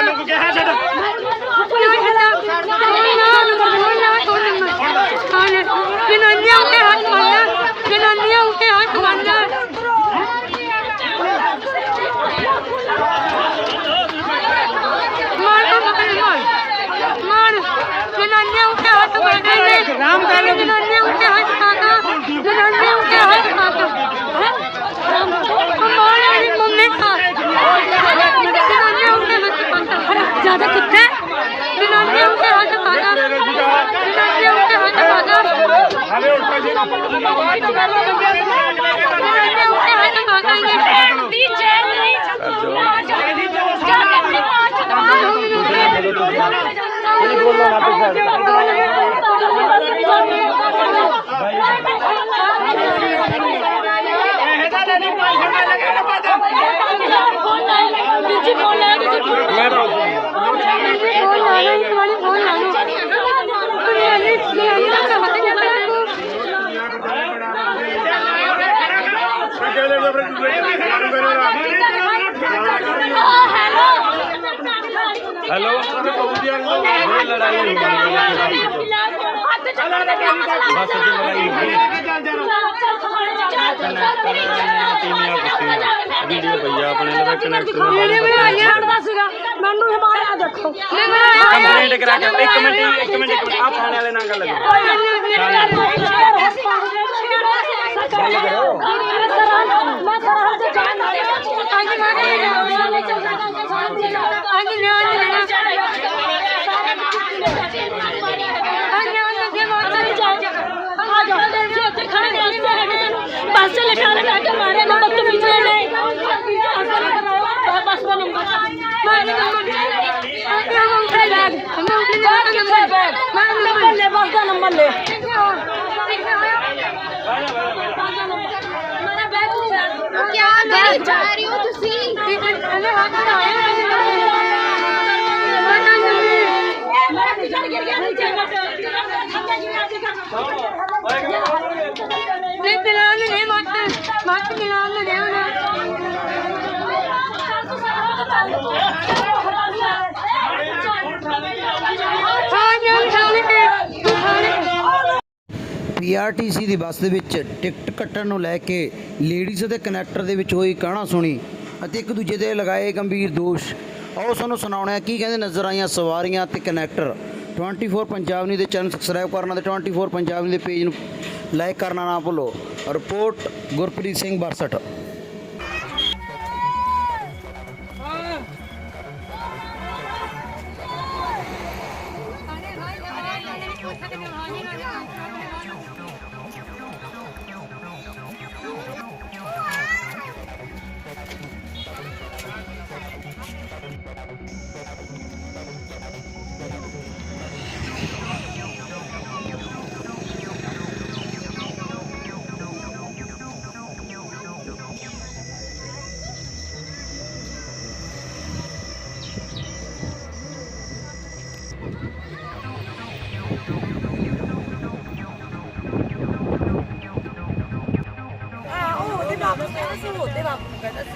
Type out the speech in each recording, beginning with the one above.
ਤੈਨੂੰ ਕੋਈ ਕਿਹਾ ਛੱਡ। ਜਨਾਨੀਆਂ ਉੱਤੇ ਹੱਥ ਮਾਰਨਾ ਜਨਾਨੀਆਂ ਉੱਤੇ ਹੱਥ ਮਾਰਨਾ ਮਾਰ ਮਾਰ ਮਾਰ ਮਾਰ ਜਨਾਨੀਆਂ ਉੱਤੇ ਹੱਥ ਮਾਰਨਾ ਰਾਮ ਕਰ ਜਨਾਨੀਆਂ ਉੱਤੇ ਹੱਥ ਮਾਰਨਾ ਜਨਾਨੀਆਂ ਉੱਤੇ ਹੱਥ ਮਾਰਨਾ ਮਾਰ ਮੇਰੀ ਮੰਮੀ ਕਾ ਜਨਾਨੀਆਂ ਉੱਤੇ ਹੱਥ ਮਾਰਨਾ ਜ਼ਿਆਦਾ ਕਿੱਥੇ ਜਨਾਨੀਆਂ ਉੱਤੇ ਹੱਥ ਮਾਰਨਾ ਜਨਾਨੀਆਂ ਉੱਤੇ ਹੱਥ ਮਾਰਨਾ ਹਲੇ ਉਲਟਾ ਜੀ ਜਨਾਨੀਆਂ ਉੱਤੇ ਹੱਥ ਮਾਰਨਾ ਦੀ ਜੈਲ ਨਹੀਂ ਮਾਂ ਚਾਹੀਦੀ ਜਾ ਕੇ ਆਪਣੀ ਮਾਂ ਇਹ ਤਾਂ ਨਹੀਂ ਪੈਸੇ ਮੈਂ ਲਗਾ ਨਾ ਪਤਾ ਫੋਨ ਲਾਇਆ ਦੂਜੀ ਫੋਨ ਲਾਇਆ ਦੂਜੀ ਫੋਨ ਮੈਂ ਤਾਂ ਫੋਨ ਲਾਣਾ ਇੱਕ ਵਾਰੀ ਫੋਨ ਲਾਣਾ ਬਿਰਿਆਨੀ ਬਿਰਿਆਨੀ ਦਾ ਹੱਥ ਨਹੀਂ ਮਾਰਨਾ ਕਹਿੰਦੇ ਮੈਂ ਫਿਰ ਮੇਰੇ ਨਾਲ ਹੈਲੋ ਹੈਲੋ ਇਹ ਲੜਾਈ ਹੋਈ ਹੱਥ ਚੱਲਾ ਦੇ ਬਸ ਅੱਜ ਲੜਾਈ ਹੋ ਗਈ ਵੀਡੀਓ ਪਈ ਆ ਆਪਣੇ ਲਵੇ ਕਨੈਕਟਰ ਵੀਡੀਓ ਬਣਾ ਕੇ ਛੱਡਦਾ ਸੀਗਾ ਮੈਨੂੰ ਹਿਮਾਇਆ ਦੇਖੋ ਕੰਪਲੇਂਟ ਕਰਾ ਕੇ ਇੱਕ ਮਿੰਟ ਜੀ, ਇੱਕ ਮਿੰਟ ਇੱਕ ਮਿੰਟ ਆ ਥਾਣੇ ਵਾਲੇ ਨਾਲ ਗੱਲ ਕਰੋ बस से लिखा लगा के मारे ना बदतमीजी ने बस का नंबर नंबर ले बस का नंबर ले क्या करी जा रही हो तुसी नहीं मिलान नहीं मत मत मिलान नहीं होना ਪੀਆਰਟੀਸੀ ਦੀ ਬੱਸ ਦੇ ਵਿੱਚ ਟਿਕਟ ਕੱਟਣ ਨੂੰ ਲੈ ਕੇ ਲੇਡੀਜ਼ ਅਤੇ ਕਨੈਕਟਰ ਦੇ ਵਿੱਚ ਹੋਈ ਕਹਾਣਾ ਸੁਣੀ ਅਤੇ ਇੱਕ ਦੂਜੇ ਦੇ ਲਗਾਏ ਗੰਭੀਰ ਦੋਸ਼। ਆਓ ਸਾਨੂੰ ਸੁਣਾਉਣਾ ਹੈ, ਕੀ ਕਹਿੰਦੇ ਨਜ਼ਰ ਆਈਆਂ ਸਵਾਰੀਆਂ ਤੇ ਕਨੈਕਟਰ? 24 ਪੰਜਾਬ ਨਿਊਜ਼ ਦੇ ਚੈਨਲ ਸਬਸਕ੍ਰਾਈਬ ਕਰਨਾ ਤੇ 24 ਪੰਜਾਬ ਨਿਊਜ਼ ਦੇ ਪੇਜ ਨੂੰ ਲਾਈਕ ਕਰਨਾ ਨਾ ਭੁੱਲੋ। ਰਿਪੋਰਟ ਗੁਰਪ੍ਰੀਤ ਸਿੰਘ ਬਰਸਟ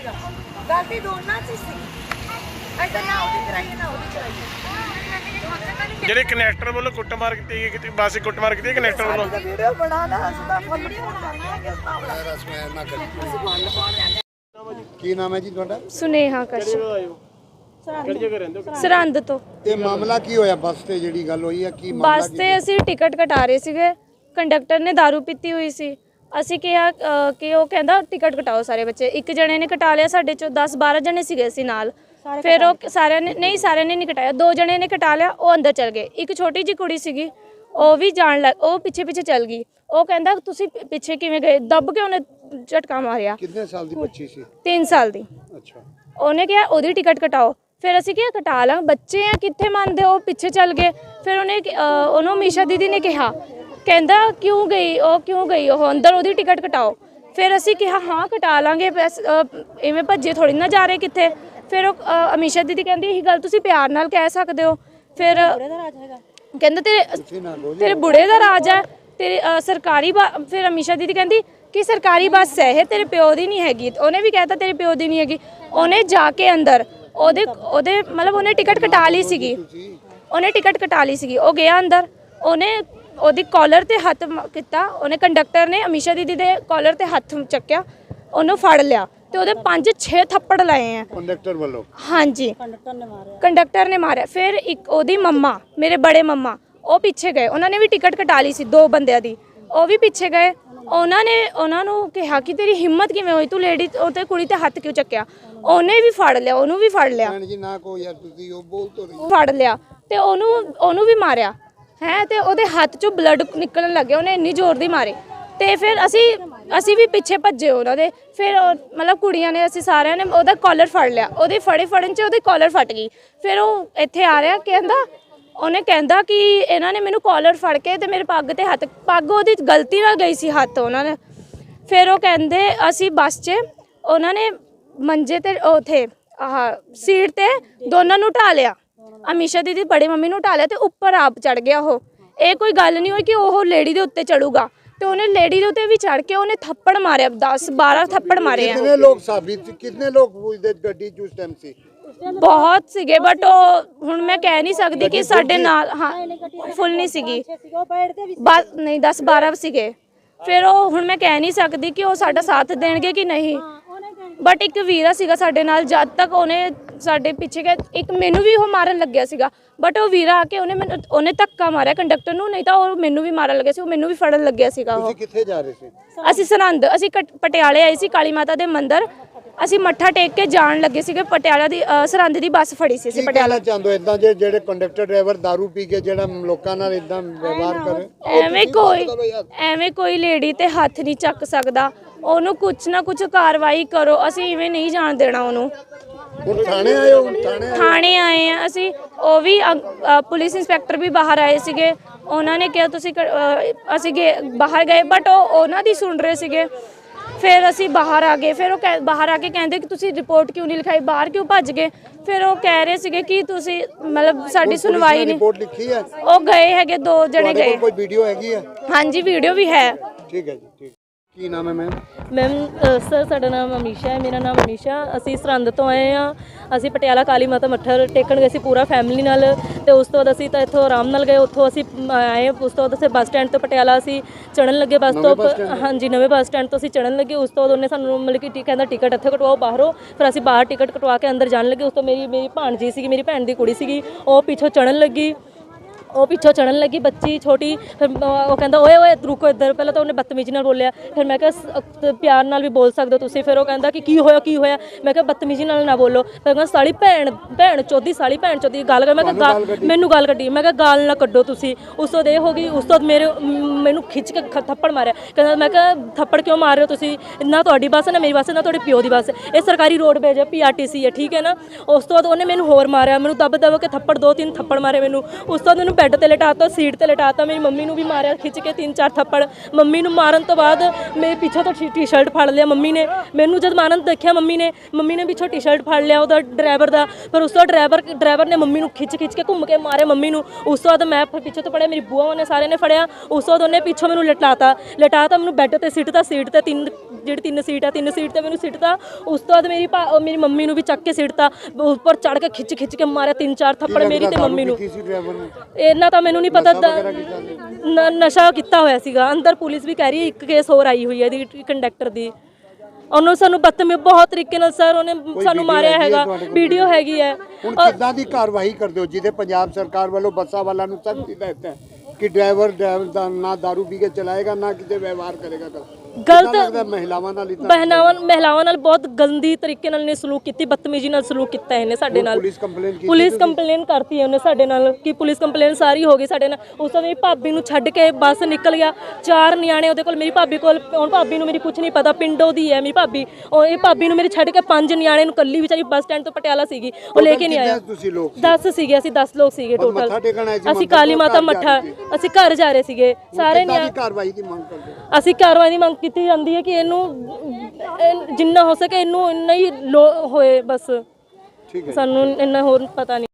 ਸੀਗਾ। ਗਲਤੀ ਦੋਨਾਂ 'ਚ ਹੀ ਸੀ। ਐਦਾਂ ਨਾ ਉਹਦੀ ਕਰਾਈਏ ਨਾ ਉਹਦੀ ਕਰਾਈਏ ਜਿਹੜੇ ਕਨੈਕਟਰ ਵੱਲੋਂ ਕੁੱਟਮਾਰ ਕੀਤੀ ਗਈ ਕਿਤੇ ਬੱਸ ਕੁੱਟਮਾਰ ਕੀਤੀ ਕਨੈਕਟਰ ਵੱਲੋਂ? ਤਾਂ ਵੀਡੀਓ ਬਣਾਣਾ ਅਸੀਂ ਤਾਂ ਫੁੱਲ ਫੋਨ ਕਰਨਾ ਕਿ ਨਾਮ ਹੈ ਜੀ ਤੁਹਾਡਾ? ਸੁਨੇਹਾ ਕਸ਼ ਕਿਹੜੀ ਜਗ੍ਹਾ ਰਹਿੰਦੇ ਹੋ? ਸਰਹੰਦ ਤੋਂ। ਇਹ ਮਾਮਲਾ ਕੀ ਹੋਇਆ? ਬੱਸ ਤੇ ਜਿਹੜੀ ਗੱਲ ਹੋਈ ਹੈ ਕੀ ਮਾਮਲਾ ਬੱਸ ਤੇ ਅਸੀਂ ਟਿਕਟ ਕਟਾ ਰਹੇ ਸੀਗੇ। ਕੰਡਕਟਰ ਨੇ दारू ਪੀਤੀ ਹੋਈ ਸੀ। ਅਸੀਂ ਕਿਹਾ ਅ, ਕਿ ਉਹ ਕਹਿੰਦਾ ਟਿਕਟ ਕਟਾਓ ਸਾਰੇ ਬੱਚੇ। ਇੱਕ ਜਣੇ ਨੇ ਕਟਾ ਲਿਆ ਸਾਡੇ ਚੋਂ 10 12 ਜਣੇ ਸੀਗੇ ਅਸੀਂ ਨਾਲ। ਫਿਰ ਉਹ ਸਾਰਿਆਂ ਨੇ ਨਹੀਂ ਸਾਰਿਆਂ ਨੇ ਨਹੀਂ ਕਟਾਇਆ। ਦੋ ਜਣੇ ਨੇ ਕਟਾ ਲਿਆ ਉਹ ਅੰਦਰ ਚਲ ਗਏ। ਇੱਕ ਛੋਟੀ ਜੀ ਕੁੜੀ ਸੀਗੀ ਉਹ ਵੀ ਜਾਣ ਲੱਗ ਉਹ ਪਿੱਛੇ ਪਿੱਛੇ ਚਲ ਗਈ। ਉਹ ਕਹਿੰਦਾ ਤੁਸੀਂ ਪਿ- ਪਿੱਛੇ ਕਿਵੇਂ ਗਏ? ਦੱਬ ਕੇ ਉਹਨੇ ਝਟਕਾ ਮਾਰਿਆ। ਕਿੰਨੇ ਸਾਲ ਦੀ ਬੱਚੀ ਸੀ? 3 ਸਾਲ ਦੀ। ਅੱਛਾ। ਉਹਨੇ ਕਿਹਾ ਉਹਦੀ ਟਿਕਟ ਕਟਾਓ। ਫਿਰ ਅਸੀਂ ਕਿਹਾ ਕਟਾ ਲਾਂ। ਬੱਚੇ ਆ ਕਿੱਥੇ ਮੰਨਦੇ ਉਹ ਪਿੱਛੇ ਚੱਲ ਗਏ। ਫਿਰ ਉਹਨੇ ਕਿ- ਅਹ ਉਹਨੂੰ ਮੀਸ਼ਾ ਦੀਦੀ ਨੇ ਕਿਹਾ ਕਹਿੰਦਾ ਕਿਉਂ ਗਈ? ਉਹ ਕਿਉਂ ਗਈ? ਉਹ ਅੰਦਰ ਉਹਦੀ ਟਿਕਟ ਕਟਾਓ। ਫਿਰ ਅਸੀਂ ਕਿਹਾ ਹਾਂ ਕਟਾ ਲਾਂਗੇ ਬਸ, ਅਹ, ਇਵੇਂ ਭੱਜੇ ਥੋੜੀ ਨਾ ਜਾ ਰਹੇ ਕਿੱਥੇ? ਫਿਰ ਉਹ ਅਹ, ਅਮੀਸ਼ਾ ਦੀਦੀ ਕਹਿੰਦੀ ਇਹੀ ਗੱਲ ਤੁਸੀਂ ਪਿਆਰ ਨਾਲ ਕਹਿ ਸਕਦੇ ਹੋ। ਫਿਰ ਕਹਿੰਦਾ ਤੇਰੇ ਤੇਰੇ ਬੁੜੇ ਦਾ ਰਾਜ ਹੈ ਤੇਰੇ ਅਹ, ਸਰਕਾਰੀ ਬੱ- ਫਿਰ ਅਮੀਸ਼ਾ ਦੀਦੀ ਕਹਿੰਦੀ ਕਿ ਸਰਕਾਰੀ ਬੱਸ ਹੈ ਇਹ ਤੇਰੇ ਪਿਓ ਦੀ ਨਹੀਂ ਹੈਗੀ। ਉਹਨੇ ਵੀ ਕਹਿਤਾ ਤੇਰੇ ਪਿਓ ਦੀ ਨਹੀਂ ਹੈਗੀ। ਉਹਨੇ ਜਾ ਕੇ ਅੰਦਰ ਉਹਦੇ ਉਹਦੇ ਮਤਲਬ ਉਹਨੇ ਟਿਕਟ ਕਟਾ ਲਈ ਸੀਗੀ। ਉਹਨੇ ਟਿਕਟ ਕਟਾ ਲਈ ਸੀਗੀ। ਉਹ ਗਿਆ ਅੰਦਰ ਉਹਨੇ ਉਹਦੀ ਕਾਲਰ ਤੇ ਹੱਥ ਕੀਤਾ। ਉਹਨੇ ਕੰਡਕਟਰ ਨੇ ਅਮੀਸ਼ਾ ਦੀਦੀ ਦੇ ਕਾਲਰ ਤੇ ਹੱਥ ਚੱਕਿਆ। ਉਹਨੂੰ ਫੜ ਲਿਆ ਤੇ ਉਹਦੇ 5-6 ਥੱਪੜ ਲਾਏ ਆ। ਕੰਡਕਟਰ ਵੱਲੋਂ? ਹਾਂਜੀ। ਕੰਡਕਟਰ ਨੇ ਮਾਰਿਆ। ਫਿਰ ਇੱਕ ਉਹਦੀ ਮੰਮਾ ਮੇਰੇ ਬੜੇ ਮੰਮਾ ਉਹ ਪਿੱਛੇ ਗਏ। ਉਹਨਾਂ ਨੇ ਵੀ ਟਿਕਟ ਕਟਾ ਲਈ ਸੀ ਦੋ ਬੰਦਿਆਂ ਦੀ। ਉਹ ਵੀ ਪਿੱਛੇ ਗਏ। ਉਹਨਾਂ ਨੇ ਉਹਨਾਂ ਨੂੰ ਕਿਹਾ ਕਿ ਤੇਰੀ ਹਿੰਮਤ ਕਿਵੇਂ ਹੋਈ? ਤੂੰ ਲੇਡੀ ਉਹ ਤੇ ਕੁੜੀ ਤੇ ਹੱਥ ਕਿਉਂ ਚੱਕਿਆ? ਉਹਨੇ ਵੀ ਫੜ ਲਿਆ ਉਹਨੂੰ ਵੀ ਫੜ ਲਿਆ। ਭੈਣ ਜੀ ਨਾ ਕੋ ਯਾਰ ਤੁਸੀਂ ਉਹ ਬੋਲ ਤੋਂ ਰਹੀ। ਫੜ ਲਿਆ ਤੇ ਉਹਨੂੰ ਉਹਨੂੰ ਵੀ ਮਾਰਿਆ। ਹੈ ਤੇ ਉਹਦੇ ਹੱਥ ਚੋਂ ਬਲੱਡ ਨਿਕਲਣ ਲੱਗਿਆ, ਉਹਨੇ ਇੰਨੀ ਜ਼ੋਰ ਦੀ ਮਾਰੀ। ਤੇ ਫਿਰ ਅਸੀਂ ਅਸੀਂ ਵੀ ਪਿੱਛੇ ਭੱਜੇ ਉਹਨਾਂ ਦੇ। ਫਿਰ ਉਹ- ਮਤਲਬ ਕੁੜੀਆਂ ਨੇ, ਅਸੀਂ ਸਾਰਿਆਂ ਨੇ ਉਹਦਾ ਕਾਲਰ ਫੜ ਲਿਆ। ਉਹਦੇ ਫੜੇ ਫੜਨ ਚ ਉਹਦੀ ਕਾਲਰ ਫਟ ਗਈ। ਫਿਰ ਉਹ ਇੱਥੇ ਆ ਰਿਹਾ, ਕਹਿੰਦਾ, ਉਹਨੇ ਕਹਿੰਦਾ ਕਿ ਇਹਨਾਂ ਨੇ ਮੈਨੂੰ ਕਾਲਰ ਫੜ ਕੇ ਤੇ ਮੇਰੇ ਪੱਗ ਤੇ ਹੱਥ, ਪੱਗ ਉਹਦੀ ਗਲਤੀ ਨਾਲ ਗਈ ਸੀ ਹੱਥ ਉਹਨਾਂ ਨੇ ਫਿਰ ਉਹ ਕਹਿੰਦੇ, ਅਸੀਂ ਬੱਸ 'ਚ ਉਹਨਾਂ ਨੇ ਮੰਜੇ ਤੇ ਉਥੇ, ਆਹ ਸੀਟ ਤੇ ਦੋਨਾਂ ਨੂੰ ਢਾ ਲਿਆ। ਅਮੀਸ਼ਾ ਦੀਦੀ ਬੜੀ ਮੰਮੀ ਨੂੰ ਲਿਆ ਤੇ ਉੱਪਰ ਆਪ ਚੜ ਗਿਆ ਉਹ। ਇਹ ਕੋਈ ਗੱਲ ਨਹੀਂ ਹੋਈ ਕਿ ਉਹ ਲੇਡੀ ਦੇ ਉੱਤੇ ਚੜੂਗਾ। ਤੇ ਉਹਨੇ ਲੇਡੀ ਦੇ ਉੱਤੇ ਵੀ ਚੜ ਕੇ ਉਹਨੇ ਥੱਪੜ ਮਾਰਿਆ 10 12 ਥੱਪੜ ਮਾਰੇ ਆ। ਕਿੰਨੇ ਲੋਕ ਸਾਬਿਤ ਕਿੰਨੇ ਲੋਕ ਉਹਦੇ ਗੱਡੀ ਚ ਉਸ ਟਾਈਮ ਸੀ? ਬਹੁਤ ਸੀਗੇ ਬਟ ਉਹ ਹੁਣ ਮੈਂ ਕਹਿ ਨਹੀਂ ਸਕਦੀ ਕਿ ਸਾਡੇ ਨਾਲ ਹਾਂ ਫੁੱਲ ਨਹੀਂ ਸੀਗੀ। ਬਸ ਨਹੀਂ 10 12 ਸੀਗੇ। ਫਿਰ ਉਹ ਹੁਣ ਮੈਂ ਕਹਿ ਨਹੀਂ ਸਕਦੀ ਕਿ ਉਹ ਸਾਡਾ ਸਾਥ ਦੇਣਗੇ ਕਿ ਨਹੀਂ। ਬਟ ਇੱਕ ਵੀਰਾ ਸੀਗਾ ਸਾਡੇ ਨਾਲ ਜਦ ਤੱਕ ਉਹਨੇ ਸਾਡੇ ਪਿੱਛੇ ਗਿਆ ਇੱਕ ਮੈਨੂੰ ਵੀ ਉਹ ਮਾਰਨ ਲੱਗਿਆ ਸੀਗਾ ਬਟ ਉਹ ਵੀਰਾ ਆ ਕੇ ਉਹਨੇ ਮੈਨੂੰ ਉਹਨੇ ਧੱਕਾ ਮਾਰਿਆ ਕੰਡਕਟਰ ਨੂੰ ਨਹੀਂ ਤਾਂ ਉਹ ਮੈਨੂੰ ਵੀ ਮਾਰਨ ਲੱਗਿਆ ਸੀ ਉਹ ਮੈਨੂੰ ਵੀ ਫੜਨ ਲੱਗਿਆ ਸੀਗਾ ਉਹ। ਤੁਸੀਂ ਕਿੱਥੇ ਜਾ ਰਹੇ ਸੀ? ਅਸੀਂ ਸਰਹੰਦ ਅਸੀਂ ਕਟ- ਪਟਿਆਲੇ ਆਏ ਸੀ ਕਾਲੀ ਮਾਤਾ ਦੇ ਮੰਦਿਰ। ਅਸੀਂ ਮੱਥਾ ਟੇਕ ਕੇ ਜਾਣ ਲੱਗੇ ਸੀਗੇ ਪਟਿਆਲਾ ਦੀ ਅ, ਸਰਹੰਦ ਦੀ ਬੱਸ ਫੜੀ ਸੀ ਅਸੀਂ ਕੀ ਪਟਿਆਲਾ ਕਹਿਣਾ ਚਾਹੁੰਦੇ ਹੋ? ਇਦਾਂ ਜੇ ਜਿਹੜੇ ਕੰਡਕਟਰ ਡਰਾਈਵਰ दारू ਪੀ ਕੇ ਜਿਹੜਾ ਲੋਕਾਂ ਨਾਲ ਇਦਾਂ ਵਿਵਹਾਰ ਕਰੇ ਐਵੇਂ ਕੋਈ ਐਵੇਂ ਕੋਈ ਲੇਡੀ ਤੇ ਹੱਥ ਨਹੀਂ ਚੱਕ ਸਕਦਾ। ਉਹਨੂੰ ਕੁਝ ਨਾ ਕੁਝ ਕਾਰਵਾਈ ਕਰੋ ਅਸੀਂ ਇਵੇਂ ਨਹੀਂ ਜਾਣ ਦੇਣਾ ਉਹਨੂੰ। ਹੁਣ ਥਾਣੇ ਆਏ ਹੋ? ਹੁਣ ਥਾਣੇ? ਥਾਣੇ ਆਏ ਆ ਅਸੀਂ। ਉਹ ਵੀ ਅ- ਅ, ਪੁਲਿਸ ਇੰਸਪੈਕਟਰ ਵੀ ਬਾਹਰ ਆਏ ਸੀਗੇ। ਉਹਨਾਂ ਨੇ ਕਿਹਾ ਤੁਸੀਂ ਕ- ਅ, ਅਸੀਂ ਗਏ ਬਾਹਰ ਗਏ। ਬਟ ਉਹ ਉਹਨਾਂ ਦੀ ਸੁਣ ਰਹੇ ਸੀਗੇ। ਫਿਰ ਅਸੀਂ ਬਾਹਰ ਆ ਗਏ ਫਿਰ ਉਹ ਕਹਿ- ਬਾਹਰ ਆ ਕੇ ਕਹਿੰਦੇ ਕਿ ਤੁਸੀਂ ਰਿਪੋਰਟ ਕਿਉਂ ਨਹੀਂ ਲਿਖਾਈ ਬਾਹਰ ਕਿਉਂ ਭੱਜ ਗਏ? ਫਿਰ ਉਹ ਕਹਿ ਰਹੇ ਸੀਗੇ ਕਿ ਤੁਸੀਂ ਮਤਲਬ ਸਾਡੀ ਸੁਣਵਾਈ ਨਹੀਂ। ਰਿਪੋਰਟ ਲਿਖੀ ਹੈ। ਉਹ ਗਏ ਹੈਗੇ ਦੋ ਜਣੇ ਤੁਹਾਡੇ ਗਏ। ਕੋਲ ਕੋਈ ਵੀਡੀਓ ਹੈਗੀ ਹੈ? ਹਾਂਜੀ ਵੀਡੀਓ ਵੀ ਹੈ। ਠੀਕ ਹੈ ਜੀ ਠੀਕ ਕੀ ਨਾਮ ਹੈ ਮੈਮ ਮੈਮ ਸਰ ਸਾਡਾ ਨਾਮ ਅਮੀਸ਼ਾ ਹੈ ਮੇਰਾ ਨਾਮ ਅਮੀਸ਼ਾ। ਅਸੀਂ ਸਰਹੰਦ ਤੋਂ ਆਏ ਆ ਅਸੀਂ ਪਟਿਆਲਾ ਕਾਲੀ ਮਾਤਾ ਮੱਠਾ ਟੇਕਣ ਗਏ ਸੀ ਪੂਰਾ ਫੈਮਿਲੀ ਨਾਲ ਤੇ ਉਸ ਤੋਂ ਬਾਅਦ ਅਸੀਂ ਤਾਂ ਇੱਥੋਂ ਆਰਾਮ ਨਾਲ ਗਏ। ਉੱਥੋਂ ਅਸੀਂ ਆਏ ਉਸ ਤੋਂ ਬਾਅਦ ਅਸੀਂ ਬੱਸ ਸਟੈਂਡ ਤੋਂ ਪਟਿਆਲਾ ਅਸੀਂ ਚੜਨ ਲੱਗੇ। ਬੱਸ ਤੋਂ ਹਾਂਜੀ ਨਵੇਂ ਬੱਸ ਸਟੈਂਡ ਤੋਂ ਅਸੀਂ ਚੜਨ ਲੱਗੇ। ਉਸ ਤੋਂ ਬਾਅਦ ਉਹਨੇ ਸਾਨੂੰ ਮਤਲਬ ਕਿ ਟੀ- ਕਹਿੰਦਾ ਟਿਕਟ ਇੱਥੇ ਕਟਵਾਓ ਬਾਹਰੋਂ। ਫਿਰ ਅਸੀਂ ਬਾਹਰ ਟਿਕਟ ਕਟਵਾ ਕੇ ਅੰਦਰ ਜਾਣ ਲੱਗੇ। ਉਸ ਤੋਂ ਮੇਰੀ ਮੇਰੀ ਭਾਣਜੀ ਸੀਗੀ ਮੇਰੀ ਭੈਣ ਦੀ ਕੁੜੀ ਸੀਗੀ। ਉਹ ਪਿੱਛੋਂ ਚੜਨ ਲੱਗੀ। ਉਹ ਪਿੱਛੋਂ ਚੜਨ ਲੱਗੀ ਬੱਚੀ ਛੋਟੀ ਫਿਰ ਉਹ ਕਹਿੰਦਾ ਓਏ ਓਏ ਰੁਕੋ ਇੱਧਰ। ਪਹਿਲਾਂ ਤਾਂ ਉਹਨੇ ਬਦਤਮੀਜ਼ੀ ਨਾਲ ਬੋਲਿਆ। ਫਿਰ ਮੈਂ ਕਿਹਾ ਸ- ਪਿਆਰ ਨਾਲ ਵੀ ਬੋਲ ਸਕਦੇ ਹੋ ਤੁਸੀਂ। ਫਿਰ ਉਹ ਕਹਿੰਦਾ ਕਿ ਕੀ ਹੋਇਆ ਕੀ ਹੋਇਆ? ਮੈਂ ਕਿਹਾ ਬਦਤਮੀਜ਼ੀ ਨਾਲ ਨਾ ਬੋਲੋ। ਫਿਰ ਕਹਿੰਦਾ ਸਾਲੀ ਭੈਣ ਭੈਣ ਚੋਦੀ ਸਾਲੀ ਭੈਣ ਚੋਦੀ ਗੱਲ ਕਰ। ਮੈਂ ਕਿਹਾ ਗਾ- ਮੈਨੂੰ ਗੱਲ ਕੱਢੀ। ਮੈਂ ਕਿਹਾ ਗਾਲ ਨਾ ਕੱਢੋ ਤੁਸੀਂ। ਉਸ ਤੋਂ ਇਹ ਹੋ ਗਈ ਉਸ ਤੋਂ ਬਾਅਦ ਮੇਰੇ ਮ- ਮੈਨੂੰ ਖਿੱਚ ਕੇ ਖ- ਥੱਪੜ ਮਾਰਿਆ। ਕਹਿੰਦਾ ਮੈਂ ਕਿਹਾ ਥੱਪੜ ਕਿਉਂ ਮਾਰ ਰਹੇ ਹੋ ਤੁਸੀਂ? ਨਾ ਤੁਹਾਡੀ ਬੱਸ ਹੈ ਨਾ ਮੇਰੀ ਬੱਸ ਹੈ ਨਾ ਤੁਹਾਡੇ ਪਿਓ ਦੀ ਬੱਸ ਹੈ। ਇਹ ਸਰਕਾਰੀ ਰੋਡਵੇਜ ਹੈ ਪੀਆਰਟੀਸੀ ਹੈ ਠੀਕ ਹੈ ਨਾ? ਉਸ ਤੋਂ ਬਾਅਦ ਉਹਨੇ ਮੈਨੂੰ ਹੋਰ ਮਾਰਿਆ। ਮੈਨੂੰ ਦਬ ਦਬ ਕੇ ਥੱਪੜ ਦੋ ਤਿੰਨ ਥੱਪੜ ਮਾਰੇ ਮੈਨੂੰ। ਉਸ ਤੋਂ ਬਾਅਦ ਮੈਨੂੰ ਬੈੱਡ ਤੇ ਲਿਟਾਤਾ ਸੀਟ ਤੇ ਲਿਟਾਤਾ ਮੇਰੀ ਮੰਮੀ ਨੂੰ ਵੀ ਮਾਰਿਆ ਖਿੱਚ ਕੇ ਤਿੰਨ ਚਾਰ ਥੱਪੜ। ਮੰਮੀ ਨੂੰ ਮਾਰਨ ਤੋਂ ਬਾਅਦ ਮੇਰੇ ਪਿੱਛੋਂ ਤੋਂ ਟੀ-ਸ਼ਰਟ ਫੜ ਲਿਆ ਮੰਮੀ ਨੇ। ਮੈਨੂੰ ਜਦ ਮਾਰਨ ਦੇਖਿਆ ਮੰਮੀ ਨੇ ਮੰਮੀ ਨੇ ਪਿੱਛੋਂ ਟੀ-ਸ਼ਰਟ ਫੜ ਲਿਆ ਉਹਦਾ ਡਰਾਈਵਰ ਦਾ। ਫਿਰ ਉਸ ਤੋਂ ਡਰਾਈਵਰ ਡਰਾਈਵਰ ਨੇ ਮੰਮੀ ਨੂੰ ਖਿੱਚ ਖਿੱਚ ਕੇ ਘੁੰਮ ਕੇ ਮਾਰਿਆ ਮੰਮੀ ਨੂੰ। ਉਸ ਤੋਂ ਬਾਅਦ ਮੈਂ ਫਿਰ ਪਿੱਛੇ ਤੋਂ ਪੜਿਆ ਮੇਰੀ ਬੂਆ ਨੇ ਸਾਰਿਆਂ ਨੇ ਫੜਿਆ। ਉਸ ਤੋਂ ਬਾਅਦ ਉਹਨੇ ਪਿੱਛੋਂ ਮੈਨੂੰ ਲਟਾਤਾ ਲਟਾਤਾ ਮੈਨੂੰ ਬੈੱਡ ਤੇ ਸਿੱਟਤਾ ਸੀਟ ਤੇ ਤਿੰਨ ਜਿਹੜੀ ਤਿੰਨ ਸੀਟ ਆ ਤਿੰਨ ਸੀਟ ਤੇ ਮੈਨੂੰ ਸਿੱਟਤਾ ਉਸ ਤੋਂ ਬਾਅਦ ਮੇਰੀ ਭਾ- ਮੇਰੀ ਮੰਮੀ ਨੂੰ ਵੀ ਚੱਕ ਕੇ ਸਿੱਟਤਾ ਉੱਪਰ ਚੜ ਕੇ ਖਿੱਚ ਖਿੱਚ ਕੇ ਮਾਰਿਆ ਤਿੰਨ ਚਾਰ ਥੱਪੜ ਮੇਰੀ ਤੇ ਮੰਮੀ ਨੂੰ। ਕੀਤੀ ਸੀ ਡਰਾਈਵਰ ਨੇ ਇਹਨਾਂ ਤਾਂ ਮੈਨੂੰ ਨਹੀਂ ਪਤਾ ਦ- ਨ- ਨਸ਼ਾ ਕੀਤਾ ਹੋਇਆ ਸੀਗਾ। ਅੰਦਰ ਪੁਲਿਸ ਵੀ ਕਹਿ ਰਹੀ ਹੈ ਇੱਕ ਕੇਸ ਹੋਰ ਆਈ ਹੋਈ ਹੈ ਇਹਦੀ ਕੰਡਕਟਰ ਦੀ। ਉਹਨੂੰ ਸਾਨੂੰ ਬਦਤਮੀ ਬਹੁਤ ਤਰੀਕੇ ਨਾਲ ਸਰ ਉਹਨੇ ਸਾਨੂੰ ਮਾਰਿਆ ਹੈਗੀ ਹੈ ਹੈਗਾ। ਤੁਹਾਡੇ ਕੋਲ? ਵੀਡੀਓ ਹੈਗੀ ਹੈ। ਹੁਣ ਕਿੱਦਾਂ ਦੀ ਕਾਰਵਾਈ ਕਰਦੇ ਹੋ ਜਿਹਦੇ ਪੰਜਾਬ ਸਰਕਾਰ ਵੱਲੋਂ ਬੱਸਾਂ ਵਾਲਿਆਂ ਨੂੰ ਸਖਤ ਹਦਾਇਤ ਹੈ ਕਿ ਡਰਾਈਵਰ ਡਰਾਈਵਰ ਦਾ ਨਾ दारू ਪੀ ਕੇ ਚਲਾਏਗਾ ਨਾ ਕਿਤੇ ਵਿਵਹਾਰ ਕਰੇਗਾ ਗਲਤ ਮਹਿਲਾਵਾਂ ਨਾਲ ਬਹਿਨਾਵਾਂ ਮਹਿਲਾਵਾਂ ਨਾਲ ਬਹੁਤ ਗੰਦੀ ਤਰੀਕੇ ਨਾਲ ਇਹਨੇ ਸਲੂਕ ਕੀਤੀ ਬਦਤਮੀਜ਼ੀ ਨਾਲ ਸਲੂਕ ਕੀਤਾ ਇਹਨੇ ਸਾਡੇ ਨਾਲ। ਪੁਲਿਸ ਕੰਪਲੇਨ ਕੀਤੀ ਪੁਲਿਸ ਕੰਪਲੇਨ ਕਰਤੀ ਹੈ ਉਹਨੇ ਸਾਡੇ ਨਾਲ ਕਿ ਪੁਲਿਸ ਕੰਪਲੇਨ ਸਾਰੀ ਹੋ ਗਈ ਸਾਡੇ ਨਾਲ। ਉਸ ਤੋਂ ਮੇਰੀ ਭਾਬੀ ਨੂੰ ਛੱਡ ਕੇ ਬੱਸ ਨਿਕਲ ਗਿਆ। ਚਾਰ ਨਿਆਣੇ ਉਹਦੇ ਕੋਲ ਮੇਰੀ ਭਾਬੀ ਕੋਲ ਹੁਣ ਭਾਬੀ ਨੂੰ ਮੇਰੀ ਕੁਝ ਨਹੀਂ ਪਤਾ ਪਿੰਡੋਂ ਦੀ ਹੈ ਮੇਰੀ ਭਾਬੀ। ਉਹ ਇਹ ਭਾਬੀ ਨੂੰ ਮੇਰੀ ਛੱਡ ਕੇ ਪੰਜ ਨਿਆਣੇ ਨੂੰ ਕੱਲੀ ਵਿਚਾਰੀ ਬੱਸ ਸਟੈਂਡ ਤੋਂ ਪਟਿਆਲਾ ਸੀਗੀ। ਉਹ ਲੈ ਕੇ ਨਹੀਂ ਆਇਆ। ਤੁਸੀਂ ਲੋਕ 10 ਸੀਗੇ ਅਸੀਂ 10 ਲੋਕ ਸੀਗੇ ਟੋਟਲ ਅਸੀਂ ਕਾਲੀ ਮਾਤਾ ਮੱਠਾ। ਅਸੀਂ ਘਰ ਜਾ ਰਹੇ ਸੀਗੇ ਸਾਰੇ ਕਿੱਦਾਂ ਨਿਆ ਦੀ ਕਾਰਵਾਈ ਦੀ ਮੰਗ ਕਰਦੇ ਅਸੀਂ ਕਾਰਵਾਈ ਦੀ ਮੰਗ ਕੀਤੀ ਜਾਂਦੀ ਹੈ ਕਿ ਇਹਨੂੰ ਇਹ ਜਿੰਨਾ ਹੋ ਸਕੇ ਇਹਨੂੰ ਇੰਨਾ ਹੀ ਲੋ ਹੋਏ ਬਸ। ਠੀਕ ਹੈ ਸਾਨੂੰ ਇੰਨਾ ਹੋਰ ਪਤਾ ਨਹੀਂ।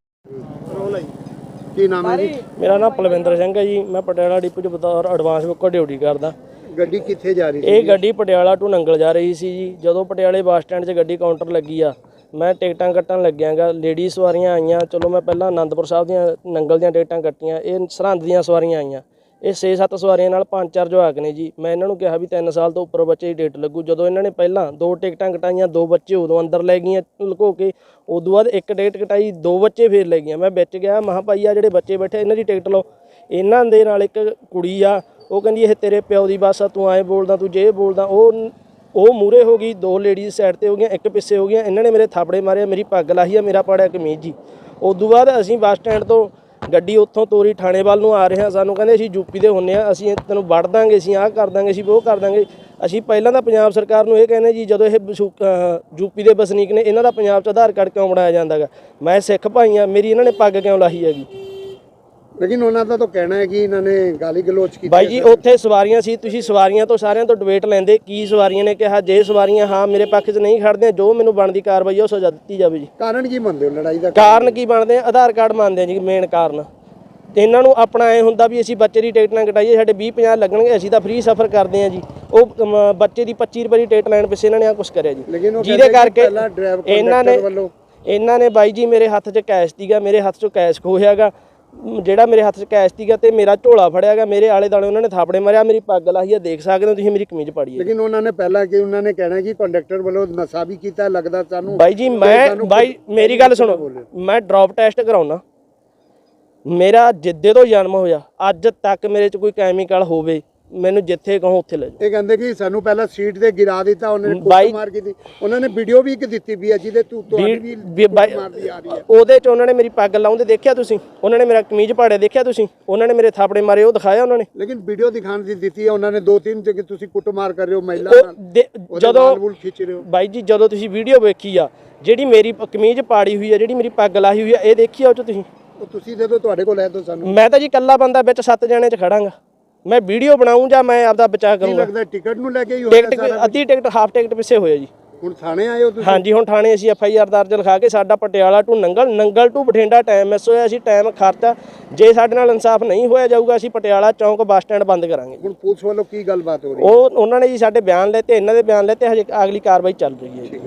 ਕੀ ਨਾਮ ਹੈ ਜੀ? ਮੇਰਾ ਨਾਮ ਪਲਵਿੰਦਰ ਸਿੰਘ ਹੈ ਜੀ। ਮੈਂ ਪਟਿਆਲਾ ਡਿਪੂ 'ਚ ਬਤੌਰ ਐਡਵਾਂਸ ਬੁੱਕਰ ਡਿਊਟੀ ਕਰਦਾ। ਗੱਡੀ ਕਿੱਥੇ ਜਾ ਰਹੀ ਸੀ ਇਹ ਗੱਡੀ ਪਟਿਆਲਾ ਟੂ ਨੰਗਲ ਜਾ ਰਹੀ ਸੀ ਜੀ। ਜਦੋਂ ਪਟਿਆਲੇ ਬੱਸ ਸਟੈਂਡ 'ਚ ਗੱਡੀ ਕਾਊਂਟਰ ਲੱਗੀ ਆ ਮੈਂ ਟਿਕਟਾਂ ਕੱਟਣ ਲੱਗਿਆਗਾ ਲੇਡੀ ਸਵਾਰੀਆਂ ਆਈਆਂ। ਚਲੋ ਮੈਂ ਪਹਿਲਾਂ ਆਨੰਦਪੁਰ ਸਾਹਿਬ ਦੀਆਂ ਨੰਗਲ ਦੀਆਂ ਟਿਕਟਾਂ ਕੱਟੀਆਂ। ਇਹ ਸਰਹੰਦ ਦੀਆਂ ਸਵਾਰੀਆਂ ਆਈਆਂ। ਇਹ 6-7 ਸਵਾਰੀਆਂ ਨਾਲ ਪੰਜ ਚਾਰ ਜਵਾਕ ਨੇ ਜੀ। ਮੈਂ ਇਹਨਾਂ ਨੂੰ ਕਿਹਾ ਵੀ 3 ਸਾਲ ਤੋਂ ਉੱਪਰ ਬੱਚੇ ਦੀ ਡੇਟ ਲੱਗੂ। ਜਦੋਂ ਇਹਨਾਂ ਨੇ ਪਹਿਲਾਂ ਦੋ ਟਿਕਟਾਂ ਕਟਾਈਆਂ, ਦੋ ਬੱਚੇ ਉਦੋਂ ਅੰਦਰ ਲੈ ਗਈਆਂ ਲੁਕੋ ਕੇ, ਉਦੋਂ ਬਾਅਦ ਇੱਕ ਟਿਕਟ ਕਟਾਈ, ਦੋ ਬੱਚੇ ਫੇਰ ਲੈ ਗਈਆਂ। ਮੈਂ ਵਿੱਚ ਗਿਆ, ਮਹਾਂ ਭਾਈ ਆ ਜਿਹੜੇ ਬੱਚੇ ਬੈਠੇ, ਇਹਨਾਂ ਦੀ ਟਿਕਟ ਲਓ। ਇਹਨਾਂ ਦੇ ਨਾਲ ਇੱਕ ਕੁੜੀ ਆ, ਉਹ ਕਹਿੰਦੀ, ਇਹ ਤੇਰੇ ਪਿਓ ਦੀ ਬੱਸ ਆ, ਤੂੰ ਐਂ ਬੋਲਦਾ, ਤੂੰ ਜੇ ਬੋਲਦਾ। ਉਹ ਉਹ ਮੂਰੇ ਹੋ ਗਈ, ਦੋ ਲੇਡੀਜ਼ ਸਾਈਡ ਤੇ ਹੋ ਗਈਆਂ, ਇੱਕ ਪਿੱਛੇ ਹੋ ਗਈਆਂ। ਇਹਨਾਂ ਨੇ ਮੇਰੇ ਥਾਪੜੇ ਮਾਰੇ, ਮੇਰੀ ਪੱਗ ਲਾਹੀ ਆ, ਮੇਰਾ ਪਾੜਿਆ ਕਮੀਜ਼ ਜੀ। ਉਦੋਂ ਬਾਅਦ ਅਸੀਂ ਬੱਸ ਸਟੈਂਡ ਤੋਂ ਗੱਡੀ ਉੱਥੋਂ ਤੋਰੀ ਥਾਣੇ ਵੱਲ ਨੂੰ ਆ ਰਹੇ ਹਾਂ। ਸਾਨੂੰ ਕਹਿੰਦੇ ਅਸੀਂ ਯੂਪੀ ਦੇ ਹੁੰਨੇ ਆ ਅਸੀਂ ਤੈਨੂੰ ਵੜ ਦਾਂਗੇ, ਅਸੀਂ ਆਹ ਕਰ ਦਾਂਗੇ, ਅਸੀਂ ਉਹ ਕਰ ਦਾਂਗੇ। ਅਸੀਂ ਪਹਿਲਾਂ ਤਾਂ ਪੰਜਾਬ ਸਰਕਾਰ ਨੂੰ ਇਹ ਕਹਿੰਦੇ ਜੀ, ਜਦੋਂ ਇਹ ਵਸੂ- ਅਹ ਯੂਪੀ ਦੇ ਵਸਨੀਕ ਨੇ, ਇਹਨਾਂ ਦਾ ਪੰਜਾਬ 'ਚ ਆਧਾਰ ਕਾਰਡ ਕਿਉਂ ਬਣਾਇਆ ਜਾਂਦਾਗਾ ਮੈਂ ਸਿੱਖ ਭਾਈ ਆ ਮੇਰੀ ਇਹਨਾਂ ਨੇ ਪੱਗ ਕਿਉਂ ਲਾਹੀ ਹੈਗੀ? ਲੇਕਿਨ ਉਹਨਾਂ ਦਾ ਤਾਂ ਕਹਿਣਾ ਹੈ ਕਿ ਇਹਨਾਂ ਨੇ ਗਾਲੀ ਗਲੋਚ ਕੀਤੀ ਬਾਈ ਜੀ ਉੱਥੇ ਸਵਾਰੀਆਂ ਸੀ ਤੁਸੀਂ ਸਵਾਰੀਆਂ ਤੋਂ ਸਾਰਿਆਂ ਤੋਂ ਡਿਬੇਟ ਲੈਂਦੇ ਕੀ ਸਵਾਰੀਆਂ ਨੇ ਕਿਹਾ ਜੇ ਸਵਾਰੀਆਂ ਹਾਂ ਮੇਰੇ ਪੱਖ 'ਚ ਨਹੀਂ ਖੜਦੇ ਜੋ ਮੈਨੂੰ ਬਣਦੀ ਕਾਰਵਾਈ ਉਹ ਸਜ਼ਾ ਦਿੱਤੀ ਜਾਵੇ ਜੀ। ਕਾਰਨ ਕੀ ਮੰਨਦੇ ਹੋ ਲੜਾਈ ਦਾ? ਕਾਰਨ ਕੀ ਬਣਦੇ ਆ? ਆਧਾਰ ਕਾਰਡ ਮੰਨਦੇ ਆ ਜੀ ਮੇਨ ਕਾਰਨ। ਤੇ ਇਹਨਾਂ ਨੂੰ ਆਪਣਾ ਐ ਹੁੰਦਾ ਵੀ ਅਸੀਂ ਬੱਚੇ ਦੀ ਟਿਕਟ ਨਾ ਕਟਾਈਏ ਸਾਡੇ 20 50 ਲੱਗਣਗੇ ਅਸੀਂ ਤਾਂ ਫ੍ਰੀ ਸਫ਼ਰ ਕਰਦੇ ਆ ਜੀ। ਉਹ ਅਮ, ਬੱਚੇ ਦੀ 25 ਰੁਪਏ ਦੀ ਟਿਕਟ ਲੈਣ ਪਿੱਛੇ ਇਹਨਾਂ ਨੇ ਆ ਕੁਝ ਕਰਿਆ ਜੀ। ਲੇਕਿਨ ਉਹ ਜਿਹਦੇ ਕਹਿੰਦੇ ਕਿ ਕਰਕੇ ਪਹਿਲਾਂ ਡਰਾਈਵ ਇਹਨਾਂ ਨੇ ਵੱਲੋਂ ਇਹਨਾਂ ਨੇ ਬਾਈ ਜੀ ਮੇਰੇ ਹੱਥ 'ਚ ਕੈਸ਼ ਸੀਗਾ ਮੇਰੇ ਹੱਥ 'ਚੋਂ ਕੈਸ਼ ਖੋਹਿਆਗਾ ਜਿਹੜਾ ਮੇਰੇ ਹੱਥ 'ਚ ਕੈਸ਼ ਸੀਗਾ ਤੇ ਮੇਰਾ ਝੋਲਾ ਫੜਿਆਗਾ ਮੇਰੇ ਆਲੇ ਦਾਲੇ ਉਹਨਾਂ ਨੇ ਥਾਪੜੇ ਮਾਰਿਆ ਮੇਰੀ ਪੱਗ ਲਾਹੀ ਆ ਦੇਖ ਸਕਦੇ ਹੋ ਤੁਸੀਂ ਮੇਰੀ ਕਮੀਜ਼ ਪਾੜੀ ਹੈ ਲੇਕਿਨ ਉਹਨਾਂ ਨੇ ਪਹਿਲਾਂ ਕਿ ਉਹਨਾਂ ਨੇ ਕਹਿਣਾ ਕਿ ਕੰਡਕਟਰ ਵੱਲੋਂ ਨਸ਼ਾ ਵੀ ਕੀਤਾ ਲੱਗਦਾ ਸਾਨੂੰ ਬਾਈ ਜੀ ਮੈਂ ਬਾਈ ਮੇਰੀ ਗੱਲ ਸੁਣੋ ਮੈਂ ਡ੍ਰੌਪ ਟੈਸਟ ਕਰਾਉਣਾ ਮੇਰਾ ਜਿੱਦੇ ਤੋਂ ਜਨਮ ਹੋਇਆ ਅੱਜ ਤੱਕ ਮੇਰੇ 'ਚ ਕੋਈ ਕੈਮੀਕਲ ਹੋਵੇ ਮੈਨੂੰ ਜਿੱਥੇ ਕਹੋ ਉੱਥੇ ਲੈ ਜਾਓ। ਇਹ ਕਹਿੰਦੇ ਕਿ ਸਾਨੂੰ ਪਹਿਲਾਂ ਸੀਟ ਤੇ ਗਿਰਾ ਦਿੱਤਾ ਉਹਨਾਂ ਬਾਈ- ਮਾਰ ਕੀਤੀ। ਉਹਨਾਂ ਨੇ ਵੀਡੀਓ ਵੀ ਇੱਕ ਦਿੱਤੀ ਵੀ ਹੈ ਜਿਹਦੇ ਤੂੰ ਤੁਹਾਡੀ ਵੀ ਵੀ ਬਾਈ- ਮਾਰਦੀ ਆ ਰਹੀ ਹੈ। ਉਹਦੇ 'ਚ ਉਹਨਾਂ ਨੇ ਮੇਰੀ ਪੱਗ ਲਾਉਂਦੇ ਦੇਖਿਆ ਤੁਸੀਂ? ਉਹਨਾਂ ਨੇ ਮੇਰਾ ਕਮੀਜ਼ ਪਾੜਿਆ ਦੇਖਿਆ ਤੁਸੀਂ? ਉਹਨਾਂ ਨੇ ਮੇਰੇ ਥਾਪੜੇ ਮਾਰੇ ਉਹ ਦਿਖਾਇਆ ਉਹਨਾਂ ਨੇ? ਲੇਕਿਨ ਵੀਡੀਓ ਦਿਖਾਉਣ ਦੀ ਦਿੱਤੀ ਹੈ ਉਹਨਾਂ ਨੇ ਦੋ ਤਿੰਨ ਜਗ੍ਹਾ ਤੁਸੀਂ ਕੁੱਟਮਾਰ ਕਰ ਰਹੇ ਹੋ ਮਹਿਲਾ ਉਹ ਨਾਲ। ਦੇ- ਉਹਦੇ ਜਦੋਂ ਵਾਲ ਵੂਲ ਖਿੱਚ ਰਹੇ ਹੋ। ਬਾਈ ਜੀ ਜਦੋਂ ਤੁਸੀਂ ਵੀਡੀਓ ਵੇਖੀ ਆ ਜਿਹੜੀ ਮੇਰੀ ਪ- ਕਮੀਜ਼ ਪਾੜੀ ਹੋਈ ਆ ਜਿਹੜੀ ਮੇਰੀ ਪੱਗ ਲਾਹੀ ਹੋਈ ਆ ਇਹ ਦੇਖੀ ਆ ਉਹ 'ਚ ਤੁਸੀਂ? ਉਹ ਤੁਸੀਂ ਦੇ ਦਿਓ ਤੁਹਾਡੇ ਕੋਲ ਹੈ ਤਾਂ ਸਾਨੂੰ। ਮੈਂ ਤਾਂ ਜੀ ਇਕੱਲਾ ਬੰਦਾ ਵਿੱਚ ਸੱਤ ਜਣੇ 'ਚ ਖੜਾਂਗਾ। ਮੈਂ ਵੀਡੀਓ ਬਣਾਉਂ ਜਾਂ ਮੈਂ ਆਪਦਾ ਬਚਾਅ ਕੀ ਕਰੂੰਗਾ? ਲੱਗਦਾ ਟਿਕਟ ਨੂੰ ਲੈ ਕੇ ਹੀ ਹੋਇਆ ਟਿਕਟ ਸਾਰਾ ਅੱਧੀ ਟਿਕਟ ਹਾਫ ਟਿਕਟ ਪਿੱਛੇ ਹੋਇਆ ਜੀ। ਹੁਣ ਥਾਣੇ ਆਏ ਹੋ ਤੁਸੀਂ? ਹਾਂਜੀ ਹੁਣ ਥਾਣੇ ਅਸੀਂ ਐਫ ਆਈ ਆਰ ਦਰਜ ਲਿਖਾ ਕੇ ਸਾਡਾ Patiala to Nangal Nangal to Bathinda time miss ਹੋਇਆ ਅਸੀਂ ਟਾਈਮ ਖਰਚਾ ਜੇ ਸਾਡੇ ਨਾਲ ਇਨਸਾਫ ਨਹੀਂ ਹੋਇਆ ਜਾਊਗਾ ਅਸੀਂ ਪਟਿਆਲਾ ਚੌਂਕ ਬੱਸ ਸਟੈਂਡ ਬੰਦ ਕਰਾਂਗੇ ਹੁਣ ਪੁਲਿਸ ਵੱਲੋਂ ਕੀ ਗੱਲਬਾਤ ਹੋ ਰਹੀ ਹੈ? ਉਹ ਉਹਨਾਂ ਨੇ ਜੀ ਸਾਡੇ ਬਿਆਨ ਲੈਤੇ ਇਹਨਾਂ ਦੇ ਬਿਆਨ ਲੈਤੇ ਹਜੇ ਅਗਲੀ ਕਾਰਵਾਈ ਚੱਲ ਰਹੀ ਹੈ ਜੀ।